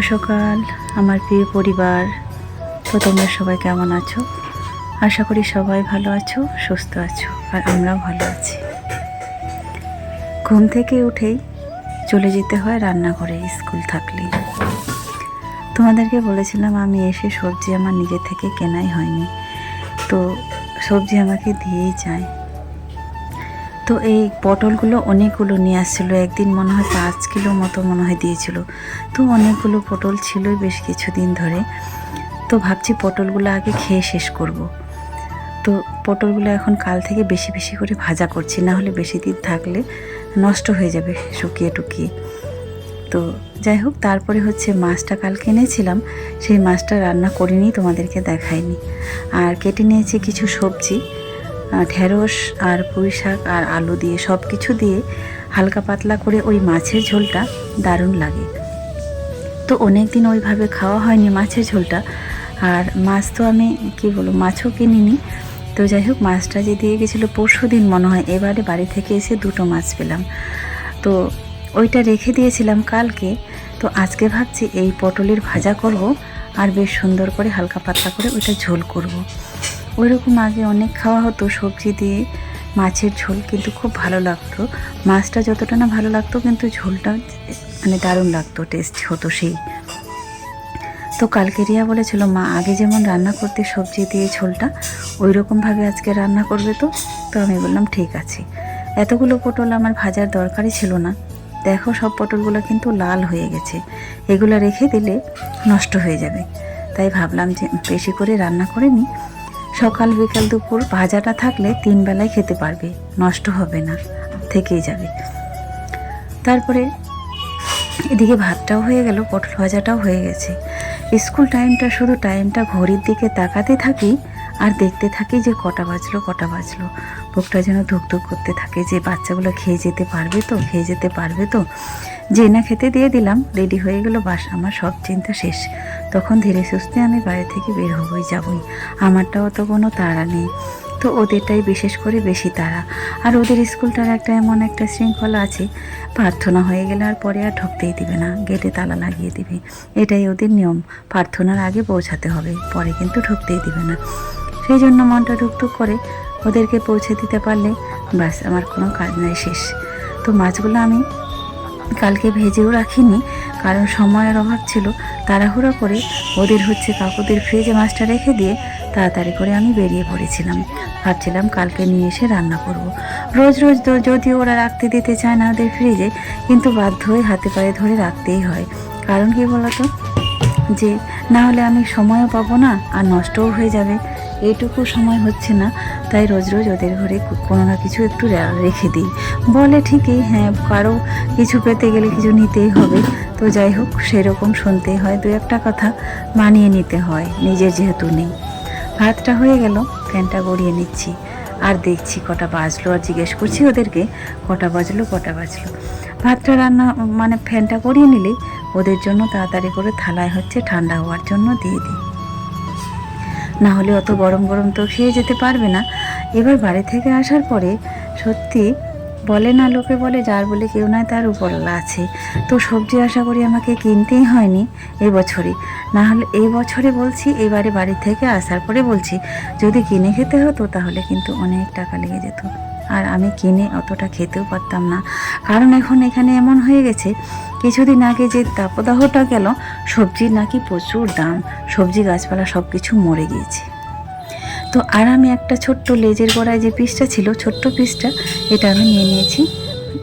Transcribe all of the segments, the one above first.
সকাল, আমার প্রিয় পরিবার। তো তোমরা সবাই কেমন আছো? আশা করি সবাই ভালো আছো, সুস্থ আছো, আর আমরাও ভালো আছি। ঘুম থেকে উঠেই চলে যেতে হয় রান্নাঘরে স্কুল থাকলে তোমাদেরকে বলেছিলাম আমি এসে সবজি আমার নিজে থেকে কেনাই হয়নি। তো সবজি আমাকে দিয়েই যায়। তো এই পটলগুলো অনেকগুলো নিয়ে আসছিল। একদিন মনে হয় পাঁচ কিলো মতো মনে হয় দিয়েছিল। তো অনেকগুলো পটল ছিলই বেশ কিছুদিন ধরে। তো ভাবছি পটলগুলো আগে খেয়ে শেষ করব। তো পটলগুলো এখন কাল থেকে বেশি বেশি করে ভাজা করছি, না হলে বেশি দিন থাকলে নষ্ট হয়ে যাবে শুকিয়ে টুকিয়ে। তো যাই হোক, তারপরে হচ্ছে মাছটা কাল কিনেছিলাম সেই মাছটা রান্না করিনি, তোমাদেরকে দেখাইনি। আর কেটে নিয়েছি কিছু সবজি। ঢেঁড়স আর পুঁই শাক আর আলু দিয়ে সব কিছু দিয়ে হালকা পাতলা করে ওই মাছের ঝোলটা দারুণ লাগে। তো অনেক দিন ওইভাবে খাওয়া হয়নি মাছের ঝোলটা। আর মাছ তো আমি, কি বলব, মাছও কিনিনি। তো যাই হোক, মাছটা যে দিয়ে গেছিল পরশু দিন মনে হয়, এবারে বাড়ি থেকে এসে দুটো মাছ পেলাম। তো ওইটা রেখে দিয়েছিলাম কালকে। তো আজকে ভাবছি এই পটলের ভাজা করব আর বেশ সুন্দর করে হালকা পাতলা করে ওইটা ঝোল করব। ওইরকম আগে অনেক খাওয়া হতো সবজি দিয়ে, মাছের ঝোল কিন্তু খুব ভালো লাগতো। মাছটা যতটা না ভালো লাগতো কিন্তু ঝোলটা মানে দারুণ লাগতো টেস্ট হতো সেই। তো কালকে রিয়া বলেছিল, মা, আগে যেমন রান্না করতে সবজি দিয়ে ঝোলটা ওই রকমভাবে আজকে রান্না করবে তো? তো আমি বললাম, ঠিক আছে। এতগুলো পটল আমার ভাজার দরকারই ছিল না। দেখো সব পটলগুলো কিন্তু লাল হয়ে গেছে। এগুলো রেখে দিলে নষ্ট হয়ে যাবে। তাই ভাবলাম যে বেশি করে রান্না করে নিই। সকাল বিকাল দুপুর ভাজাটা থাকলে তিন বেলায় খেতে পারবে। নষ্ট হবে না, থেকেই যাবে। তারপরে এদিকে ভাতটাও হয়ে গেল, পটল ভাজাটাও হয়ে গেছে। স্কুল টাইমটা শুধু টাইমটা ঘড়ির দিকে তাকাতে থাকি আর দেখতে থাকি যে কটা বাজলো কটা বাজলো। বুকটা যেন ধুকধুক করতে থাকে যে বাচ্চাগুলো খেয়ে যেতে পারবে তো, খেয়ে যেতে পারবে তো। যে না খেতে দিয়ে দিলাম, রেডি হয়ে গেল বাস, আমার সব চিন্তা শেষ। তখন ধীরে সুস্থে আমি বাড়ি থেকে বের হবই, যাবই। আমারটাও তো কোনো তাড়া নেই। তো ওদেরটাই বিশেষ করে বেশি তারা আর ওদের স্কুলটার একটা এমন একটা শৃঙ্খলা আছে, প্রার্থনা হয়ে গেলে আর পরে আর ঢুকতেই দিবে না, গেটে তালা লাগিয়ে দিবে। এটাই ওদের নিয়ম, প্রার্থনার আগে পৌঁছাতে হবে, পরে কিন্তু ঢুকতেই দিবে না। সেই জন্য মনটা ঢুকঢুক করে ওদেরকে পৌঁছে দিতে পারলে, ব্যাস, আমার কোনো কাজ নাই, শেষ। তো মাছগুলো আমি কালকে ভেজেও রাখিনি, কারণ সময়ের অভাব ছিল। তাড়াহুড়ো করে ওদের হচ্ছে কাকুদের ফ্রিজে মাছটা রেখে দিয়ে তাড়াতাড়ি করে আমি বেরিয়ে পড়েছিলাম। ভাবছিলাম কালকে নিয়ে এসে রান্না করব। রোজ রোজ যদিও ওরা রাখতে দিতে চায় না ওদের ফ্রিজে কিন্তু বাধ্য হয়ে হাতে পায়ে ধরে রাখতেই হয়। কারণ কি বলতো? যে, না হলে আমি সময়ও পাবো না, আর নষ্টও হয়ে যাবে। এইটুকু সময় হচ্ছে না, তাই রোজ রোজ ওদের ঘরে কোনো না কিছু একটু রেখে দিই। বলে ঠিকই হ্যাঁ কারও কিছু পেতে গেলে কিছু নিতেই হবে। তো যাই হোক, সেরকম শুনতেই হয়। দু একটা কথা মানিয়ে নিতে হয়, নিজের যেহেতু নেই। ভাতটা হয়ে গেল, ফ্যানটা গড়িয়ে নিচ্ছি। আর দেখছি কটা বাজলো আর জিজ্ঞেস করছি ওদেরকে, কটা বাজলো কটা বাজলো। ভাতটা রান্না মানে ফ্যানটা গড়িয়ে নিলেই ওদের জন্য তাড়াতাড়ি করে থালায় হচ্ছে ঠান্ডা হওয়ার জন্য দিয়ে দিই। না হলে অত গরম গরম তো খেয়ে যেতে পারবে না। এবার বাড়ি থেকে আসার পরে সত্যি বলে না, লোকে বলে, যার বলে কেউ নয় তার উপরলা আছে। তো সবজি আশা করি আমাকে কিনতেই হয়নি এবছরে না হলে এই বছরে বলছি, এবারে বাড়ি থেকে আসার পরে বলছি, যদি কিনে খেতে হতো তাহলে কিন্তু অনেক টাকা লেগে যেত। আর আমি কিনে অতটা খেতেও পারতাম না। কারণ এখন এখানে এমন হয়ে গেছে, কিছুদিন আগে যে দাপদাহটা গেল, সবজির নাকি প্রচুর দাম, সবজি, গাছপালা সব কিছু মরে গিয়েছে। তো আর আমি একটা ছোট্ট লেজের গোড়ায় যে পিসটা ছিল, ছোট্ট পিসটা, এটা আমি নিয়ে নিয়েছি।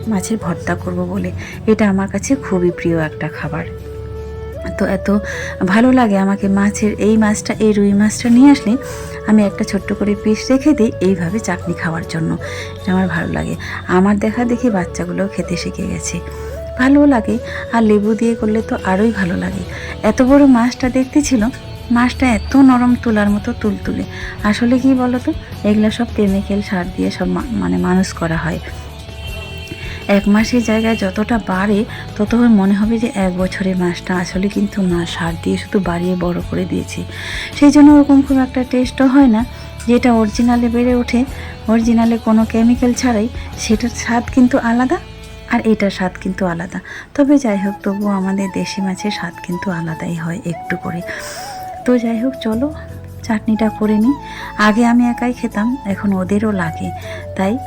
মাছের ভর্তা করব বলে। এটা আমার কাছে খুবই প্রিয় একটা খাবার। তো এত ভালো লাগে আমাকে মাছের এই মাছটা, এই রুই মাছটা নিয়ে আসলে আমি একটা ছোট্ট করে পিস রেখে দিই এইভাবে চাটনি খাওয়ার জন্য। এটা আমার ভালো লাগে। আমার দেখা দেখি বাচ্চাগুলোও খেতে শিখে গেছে। ভালোও লাগে আর লেবু দিয়ে করলে তো আরোই ভালো লাগে। এত বড় মাছটা দেখতে ছিল, মাছটা এত নরম তুলার মতো তুলতুলে। আসলে কি বলতো, এগুলো সব কেমিক্যাল সার দিয়ে সব মানে মানুষ করা হয়। এক মাসের জায়গায় যতটা বাড়ে তত মনে হবে যে এক বছরের মাছটা আসলে কিন্তু না, সার দিয়ে শুধু বাড়িয়ে বড় করে দিয়েছে। সেই জন্য ওরকম খুব একটা টেস্টও হয় না, যেটা অরিজিনালে বেড়ে ওঠে। অরিজিনালে কোনো কেমিক্যাল ছাড়াই সেটার স্বাদ কিন্তু আলাদা আর এটার স্বাদ কিন্তু আলাদা। তবে যাই হোক তবু আমাদের দেশি মাছের স্বাদ কিন্তু আলাদাই হয় একটু করে। তো যাই হোক, চলো চাটনিটা করে নিই। আগে আমি একাই খেতাম, এখন ওদেরও লাগে। তাই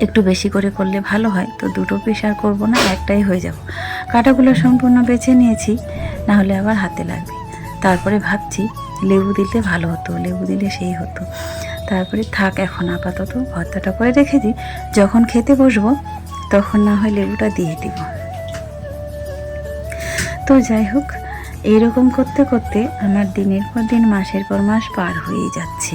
একটু বেশি করে করলে ভালো হয়। তো দুটো পিস আর করব না, একটাই হয়ে যাব। কাটাগুলো সম্পূর্ণ বেছে নিয়েছি, না হলে আবার হাতে লাগবে। তারপরে ভাবছি লেবু দিলে ভালো হতো, লেবু দিলে সেই হতো। তারপরে থাক এখন আপাতত, ভর্তাটা করে রেখে দিই। যখন খেতে বসবো, তখন না হয় লেবুটা দিয়ে দিব। তো যাই হোক এইরকম করতে করতে আমার দিনের পর দিন, মাসের পর মাস পার হয়েই যাচ্ছে।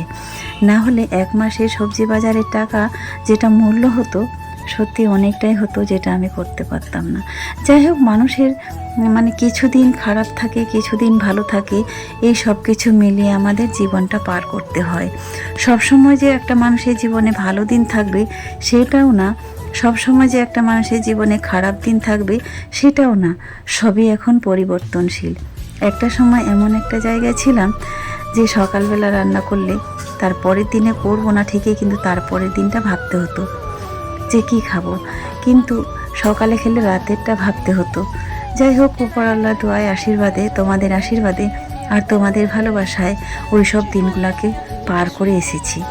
না হলে এক মাসে সবজি বাজারের টাকা যেটা মূল্য হতো, সত্যি অনেকটাই হতো যেটা আমি করতে পারতাম না। যাই হোক, মানুষের মানে কিছুদিন খারাপ থাকে, কিছুদিন ভালো থাকে, এই সব কিছু মিলিয়ে আমাদের জীবনটা পার করতে হয়। সবসময় যে একটা মানুষের জীবনে ভালো দিন থাকবে, সেটাও না। সবসময় যে একটা মানুষের জীবনে খারাপ দিন থাকবে, সেটাও না। সবই এখন পরিবর্তনশীল। একটা সময় এমন একটা জায়গায় ছিলাম যে সকালবেলা রান্না করলে তার পরের দিনে করব না ঠিকই কিন্তু তারপরের দিনটা ভাবতে হতো। যে কি খাব? কিন্তু সকালে খেলে রাতেরটা ভাবতে হতো। যাই হোক, উপর আল্লাহ দোয়ায় আশীর্বাদে, তোমাদের আশীর্বাদে আর তোমাদের ভালোবাসায় ওই সব দিনগুলোকে পার করে এসেছি।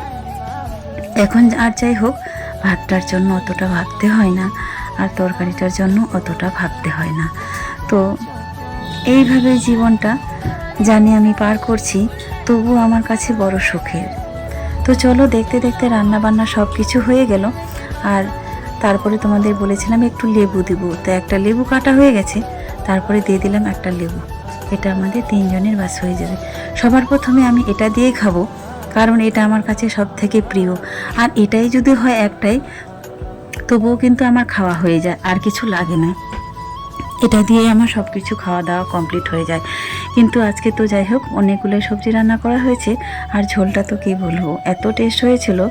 এখন আর যাই হোক, ভাতটার জন্য অতটা ভাবতে হয় না আর তরকারিটার জন্য অতটা ভাবতে হয় না। তো এইভাবে জীবনটা জানি আমি পার করছি। তবু আমার কাছে বড় সুখের। তো চলো দেখতে দেখতে রান্না বান্না সব কিছু হয়ে গেল। আর তারপরে তোমাদের বলেছিলাম একটু লেবু দিব। তো একটা লেবু কাটা হয়ে গেছে, তারপরে দিয়ে দিলাম একটা লেবু। এটা আমাদের তিনজনের বাস হয়ে যাবে। সবার প্রথমে আমি এটা দিয়েই খাব, কারণ এটা আমার কাছে সব থেকে প্রিয়। আর এটাই যদি হয় একটাই, তবুও কিন্তু আমার খাওয়া হয়ে যায়, আর কিছু লাগে না। এটা দিয়ে আমার সব কিছু খাওয়া দাওয়া কমপ্লিট হয়ে যায়। কিন্তু আজকে তো যাই হোক, অনেকগুলো সবজি রান্না করা হয়েছে, আর ঝোলটা তো কী বলব, এত টেস্ট হয়েছিল।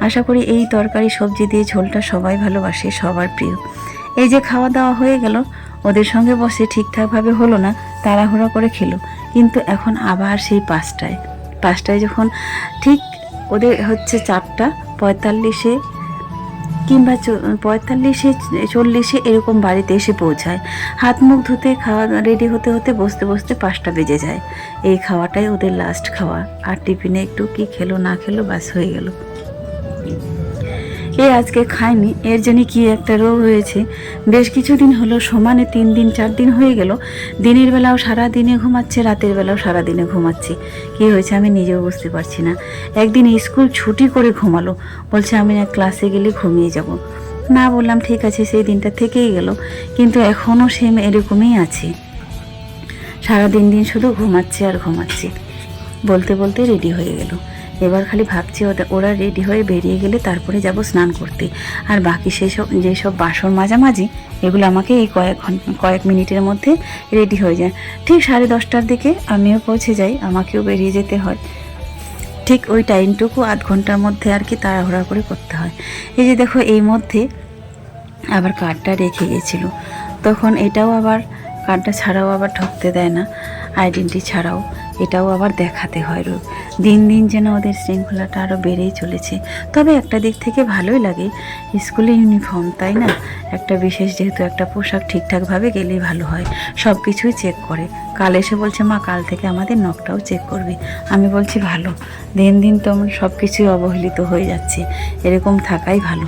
আশা করি এই তরকারি, সবজি দিয়ে ঝোলটা সবাই ভালোবাসে, সবার প্রিয়। এই যে খাওয়া দাওয়া হয়ে গেল, ওদের সঙ্গে বসে ঠিকঠাকভাবে হলো না, তাড়াহুড়া করে খেলো। কিন্তু এখন আবার সেই পাঁচটায়। পাঁচটায় যখন ঠিক ওদের হচ্ছে চারটা, পঁয়তাল্লিশে কিংবা পঁয়তাল্লিশে, চল্লিশে এরকম বাড়িতে এসে পৌঁছায়। হাত মুখ ধুতে, খাওয়া রেডি হতে হতে বসতে বসতে পাঁচটা বেজে যায়। এই খাওয়াটাই ওদের লাস্ট খাওয়া। আর টিফিনে একটু কি খেলো না খেলো বাস হয়ে গেল। এ আজকে খায়নি, এর জন্য কি একটা রোগ হয়েছে? বেশ কিছুদিন হলো, সমানে তিন দিন, চার দিন হয়ে গেল। দিনের বেলাও সারা দিনে ঘুমাচ্ছে, রাতের বেলাও সারা দিনে ঘুমাচ্ছে। কি হয়েছে আমি নিজেও বুঝতে পারছি না। একদিন স্কুল ছুটি করে ঘুমালো। বলছে, আমি ক্লাসে গেলে ঘুমিয়ে যাব। না, বললাম, ঠিক আছে, সেই দিনটা থেকেই গেল। কিন্তু এখনও সেম এরকমই আছে। সারা দিন দিন শুধু ঘুমাচ্ছে আর ঘুমাচ্ছে। বলতে বলতে রেডি হয়ে গেল। এবার খালি ভাবছি ওটা ওরা রেডি হয়ে বেরিয়ে গেলে তারপরে যাব স্নান করতে। আর বাকি সেই সব যেসব বাসন মাঝামাঝি, এগুলো আমাকে এই কয়েক ঘণ্টা কয়েক মিনিটের মধ্যে রেডি হয়ে যায়। ঠিক সাড়ে দশটার দিকে আমিও পৌঁছে যাই, আমাকেও বেরিয়ে যেতে হয়। ঠিক ওই টাইমটুকু আধ ঘণ্টার মধ্যে আর কি তাড়াহুড়া করে করতে হয়। এই যে দেখো, এই মধ্যে আবার কার্ডটা রেখে গেছিল। তখন এটাও আবার কার্ডটা ছাড়াও আবার ঢুকতে দেয় না আইডেন্টি ছাড়াও। এটাও আবার দেখাতে হয় রোগ দিন দিন যেন ওদের শৃঙ্খলাটা আরও বেড়েই চলেছে। তবে একটা দিক থেকে ভালোই লাগে স্কুলে ইউনিফর্ম, তাই না? একটা বিশেষ যেহেতু একটা পোশাক ঠিকঠাকভাবে গেলেই ভালো হয়। সব কিছুই চেক করে। কাল এসে বলছে, মা, কাল থেকে আমাদের নখটাও চেক করবে। আমি বলছি, ভালো। দিন দিন তো আমার সব কিছুই অবহেলিত হয়ে যাচ্ছে। এরকম থাকাই ভালো।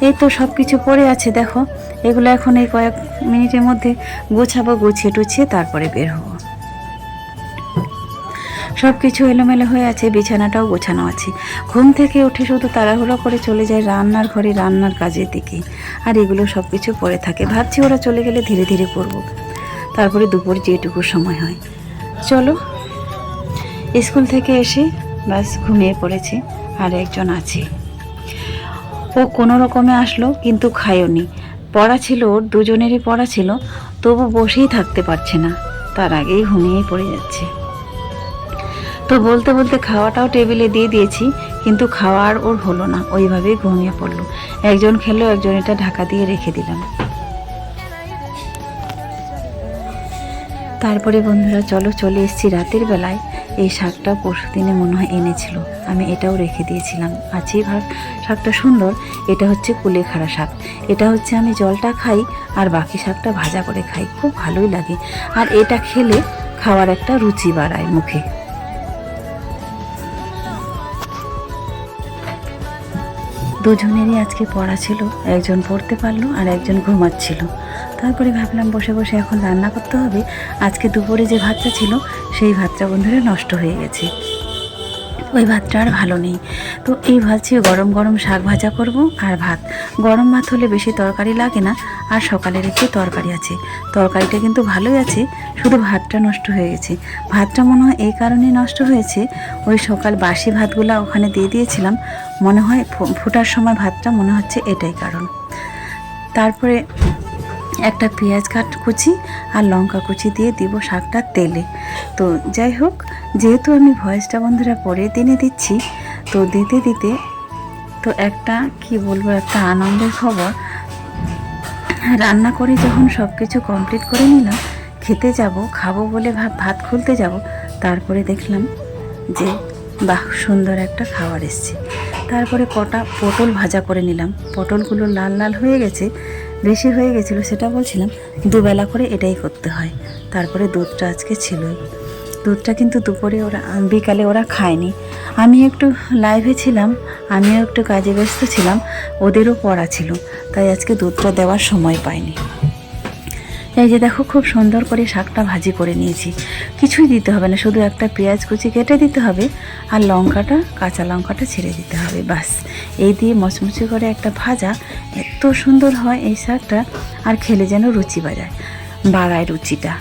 এই তো সব কিছু পড়ে আছে, দেখো। এগুলো এখন এই কয়েক মিনিটের মধ্যে গোছাবো, গুছিয়ে টুছিয়ে তারপরে বের হব। সব কিছু এলোমেলো হয়ে আছে, বিছানাটাও গোছানো আছে। ঘুম থেকে উঠে শুধু তাড়াহুড়ো করে চলে যায় রান্নার ঘরে রান্নার কাজের দিকে। আর এগুলো সব কিছু পড়ে থাকে। ভাবছি ওরা চলে গেলে ধীরে ধীরে করব। তারপরে দুপুর যেটুকু সময় হয়। চলো, স্কুল থেকে এসে বাস ঘুমিয়ে পড়েছে। আর একজন আছে। ও কোনো রকমে আসলো, কিন্তু খায়নি। পড়া ছিল ওর, দুজনেরই পড়া ছিল। তবু বসেই থাকতে পারছে না। তার আগেই ঘুমিয়েই পড়ে যাচ্ছে। তো বলতে বলতে খাওয়াটাও টেবিলে দিয়ে দিয়েছি, কিন্তু খাওয়া আর ওর হলো না, ওইভাবেই ঘুমিয়ে পড়ল। একজন খেলো, একজন এটা ঢাকা দিয়ে রেখে দিলাম। তারপরে বন্ধুরা, চলো চলে এসেছি রাতের বেলায়। এই শাকটা পরশু দিনে মনে হয় এনেছিল, আমি এটাও রেখে দিয়েছিলাম। আর যে ভাগ, শাকটা সুন্দর, এটা হচ্ছে কুলেখাড়া শাক। এটা হচ্ছে আমি জলটা খাই, আর বাকি শাকটা ভাজা করে খাই, খুব ভালোই লাগে। আর এটা খেলে খাওয়ার একটা রুচি বাড়ায় মুখে। দুজনেরই আজকে পড়া ছিল। একজন পড়তে পারল আর একজন ঘুমাচ্ছিল। তারপরে ভাবলাম বসে বসে এখন রান্না করতে হবে। আজকে দুপুরে যে ভাতটা ছিল, সেই ভাতটা বন্ধুরা নষ্ট হয়ে গেছে। ওই ভাতটা আর ভালো নেই। তো এই ভাবছি গরম গরম শাক ভাজা করব আর ভাত। গরম ভাত হলে বেশি তরকারি লাগে না, আর সকালের একটু তরকারি আছে। তরকারিটা কিন্তু ভালোই আছে, শুধু ভাতটা নষ্ট হয়ে গেছে। ভাতটা মনে হয় এই কারণে নষ্ট হয়েছে, ওই সকাল বাসি ভাতগুলো ওখানে দিয়ে দিয়েছিলাম। মনে হয় ফোটার সময় ভাতটা মনে হচ্ছে এটাই কারণ। তারপরে একটা পেঁয়াজ কাট কুচি আর লঙ্কা কুচি দিয়ে দিব শাকটা তেলে। তো যাই হোক, যেহেতু আমি ভয়েসটা বন্ধুরা পরে দিনে দিচ্ছি, তো দিতে দিতে তো একটা, কি বলব, একটা আনন্দের খবর। রান্না করে যখন সব কিছু কমপ্লিট করে নিলাম, খেতে যাব, খাব বলে ভাব, ভাত খুলতে যাব, তারপরে দেখলাম যে বাহ, সুন্দর একটা খাবার এসছে। তারপরে কটা পটল ভাজা করে নিলাম। পটলগুলো লাল লাল হয়ে গেছে। বেশি হয়ে গেছিল সেটা বলছিলাম, দুবেলা করে এটাই করতে হয়। তারপরে দুধটা আজকে ছিলই। দুধটা কিন্তু দুপুরে ওরা, বিকালে ওরা খায়নি। আমি একটু লাইভে ছিলাম, আমিও একটু কাজে ব্যস্ত ছিলাম, ওদেরও পড়া ছিল, তাই আজকে দুধটা দেওয়ার সময় পাইনি। এই যে দেখো, খুব সুন্দর করে শাকটা ভাজি করে নিয়েছি। কিছুই দিতে হবে না, শুধু একটা পেঁয়াজ কুচি কেটে দিতে হবে আর লঙ্কাটা, কাঁচা লঙ্কাটা ছেড়ে দিতে হবে বাস এই দিয়ে মচমচে করে একটা ভাজা, এত সুন্দর হয় এই শাকটা, আর খেলে যেন রুচি বাজায়, বাড়ায় রুচিটা।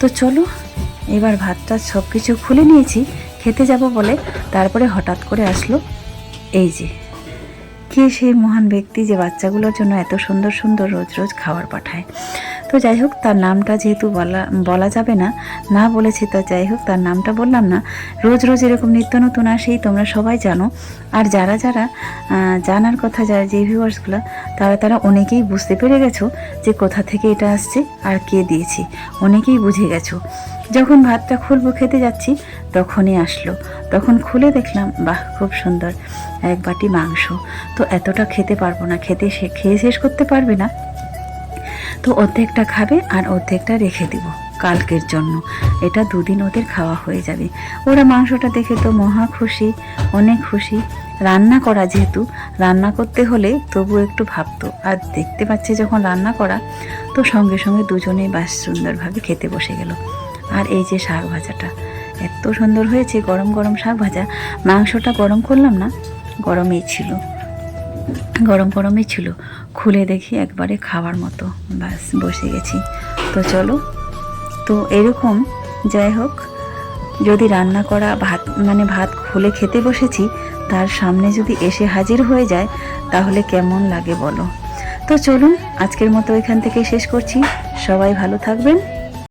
তো চলো, এবার ভাতটা সব কিছু খুলে নিয়েছি, খেতে যাব বলে, তারপরে হঠাৎ করে আসলো এই যে। কে সেই মহান ব্যক্তি যে বাচ্চাগুলোর জন্য এত সুন্দর সুন্দর রোজ রোজ খাবার পাঠায়? তো যাই হোক, তার নামটা যেহেতু বলা বলা যাবে না না বলেছি, তো যাই হোক, তার নামটা বললাম না। রোজ রোজ এরকম নিত্য নতুন আসেই তোমরা সবাই জানো। আর যারা যারা জানার কথা, যারা যে ভিউয়ার্সগুলো তারা তারা অনেকেই বুঝতে পেরে গেছো যে কোথা থেকে এটা আসছে আর কে দিয়েছি। অনেকেই বুঝে গেছো। যখন ভাতটা খুলবো, খেতে যাচ্ছি, তখনই আসলো। তখন খুলে দেখলাম, বাহ, খুব সুন্দর, এক বাটি মাংস। তো এতটা খেতে পারব না, খেতে খেয়ে শেষ করতে পারবে না। তো অর্ধেকটা খাবে আর অর্ধেকটা রেখে দিব কালকের জন্য। এটা দুদিন ওদের খাওয়া হয়ে যাবে। ওরা মাংসটা দেখে তো মহা খুশি, অনেক খুশি। রান্না করা যেহেতু, রান্না করতে হলে তবু একটু ভাবতো। আর দেখতে পাচ্ছে যখন রান্না করা, তো সঙ্গে সঙ্গে দুজনেই বাস সুন্দরভাবে খেতে বসে গেল। আর এই যে শাক ভাজাটা, এত সুন্দর হয়েছে গরম গরম শাক ভাজা। মাংসটা গরম করলাম না, গরমেই ছিল। গরম গরমই ছিল। খুলে দেখি একবারে খাওয়ার মতো। বাস বসে গেছি। তো চলো। তো এরকম, যাই হোক, যদি রান্না করা ভাত মানে ভাত খুলে খেতে বসেছি, তার সামনে যদি এসে হাজির হয়ে যায়, তাহলে কেমন লাগে বলো? তো চলুন, আজকের মতো এখান থেকে শেষ করছি। সবাই ভালো থাকবেন।